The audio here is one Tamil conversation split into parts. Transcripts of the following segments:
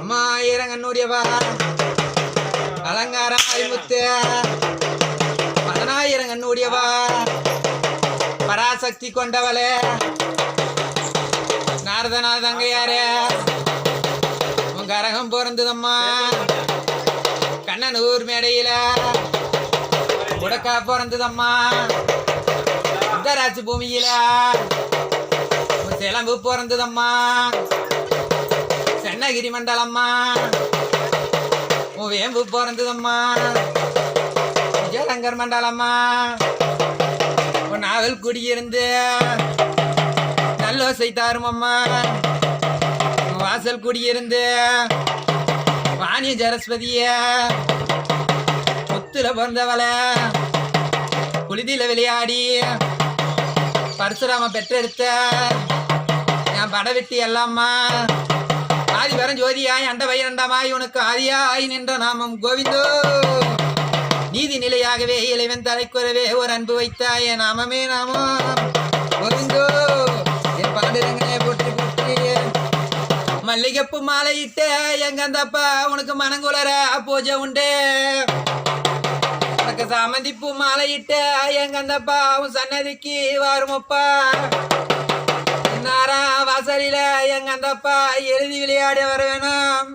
அம்மா ஈரங்கண்ணுடையவா அலங்காரம் அறிமுத்து. பதினாயிரங்கண்ணுடையவா பராசக்தி கொண்டவளே. நாரதநாத தங்கையாரே. உன் கரகம் பிறந்ததம்மா கண்ணனூர் மேடையில உடக்கா பிறந்ததம்மா உத்தராட்சி பூமியில சிலம்பு பிறந்ததம்மா சென்னகிரி மண்டலம்மா. உன் வேம்பு பிறந்ததம்மா விஜயலங்கர் மண்டலம்மா நாவல் குடியிருந்து நல்லோசை தாருமம்மா. வாசல் குடியிருந்து வாணிய சரஸ்வதிய. முத்துல பிறந்தவள புலிதில விளையாடி பரசுராம பெற்றெடுத்த படவெட்டி எல்லாம்மா. ஆதி வரம் ஜோதியாய் அண்ட வயிரண்டமாய் உனக்கு ஆதியாய் நின்ற நாமம் கோவிந்தோ. நீதி நிலையாகவே இளைவன் தலைக்குறவே ஒரு அன்பு வைத்தாய நாமமே நாமம் கோவிந்தோ. என் பாண்டுரங்கனே போற்றி போற்றி. மல்லிகைப்பூ மாலையிட்டு எங்க அந்தப்பா உனக்கு மனங்குளர பூஜை உண்டு. உனக்கு சாமந்திப்பு மாலையிட்டு எங்க அந்தப்பா உன் சன்னதிக்கு வருமப்பா. வந்தாரா? வாசலில எங்க அந்தப்பா எழுதி விளையாடி வர வேணும்.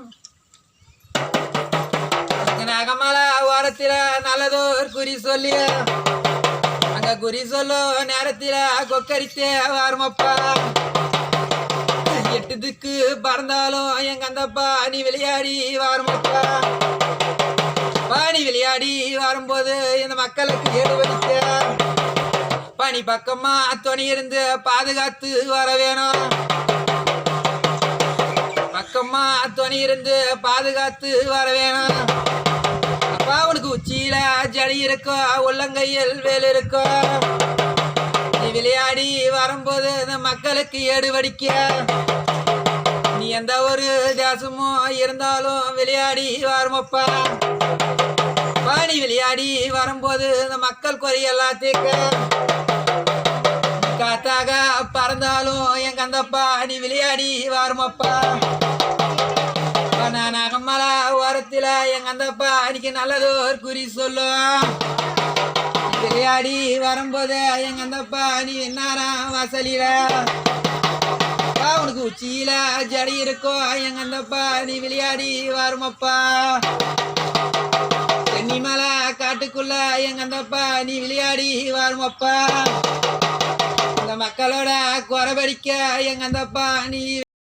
நகமல ஓரத்தில நல்லதோர் குறி சொல்லி. அங்க குறி சொல்லும் நேரத்தில கொக்கரித்தே வருமப்பா. எட்டுதுக்கு பறந்தாலும் எங்க அந்தப்பா நீ விளையாடி வருமப்பா. பாணி விளையாடி வரும்போது இந்த மக்களுக்கு ஏடுவடிக்க பனி பக்கமா துணை இருந்து பாதுகாத்து வர வேணும். பக்கமா துணை இருந்து பாதுகாத்து வர வேணும். அப்பா உனக்கு உச்சியில ஜடி இருக்கும் உள்ளங்கையில் வேல் இருக்கும் நீ விளையாடி வரும்போது இந்த மக்களுக்கு ஏடு வடிக்க. நீ எந்த ஒரு தேசமும் இருந்தாலும் விளையாடி வருமப்பா. பாணி விளையாடி வரும்போது இந்த மக்கள் குறை எல்லாத்தையும் எங்க அந்தப்பா நீ விளையாடி வாருமப்பா. நான் நகமலா ஓரத்தில் எங்க அந்தப்பா அன்னைக்கு நல்லது ஒரு குறி சொல்லும். விளையாடி வரும்போது எங்க அந்தப்பா நீ என்னாரா வாசலில? அப்பா, உனக்கு உச்சியில ஜடி இருக்கும் எங்க அந்தப்பா நீ விளையாடி வருமப்பா. தென்னிமலை காட்டுக்குள்ள எங்க அந்தப்பா நீ விளையாடி வருமப்பா. இந்த மக்களோட குறைபடிக்க எங்க அந்த பாணி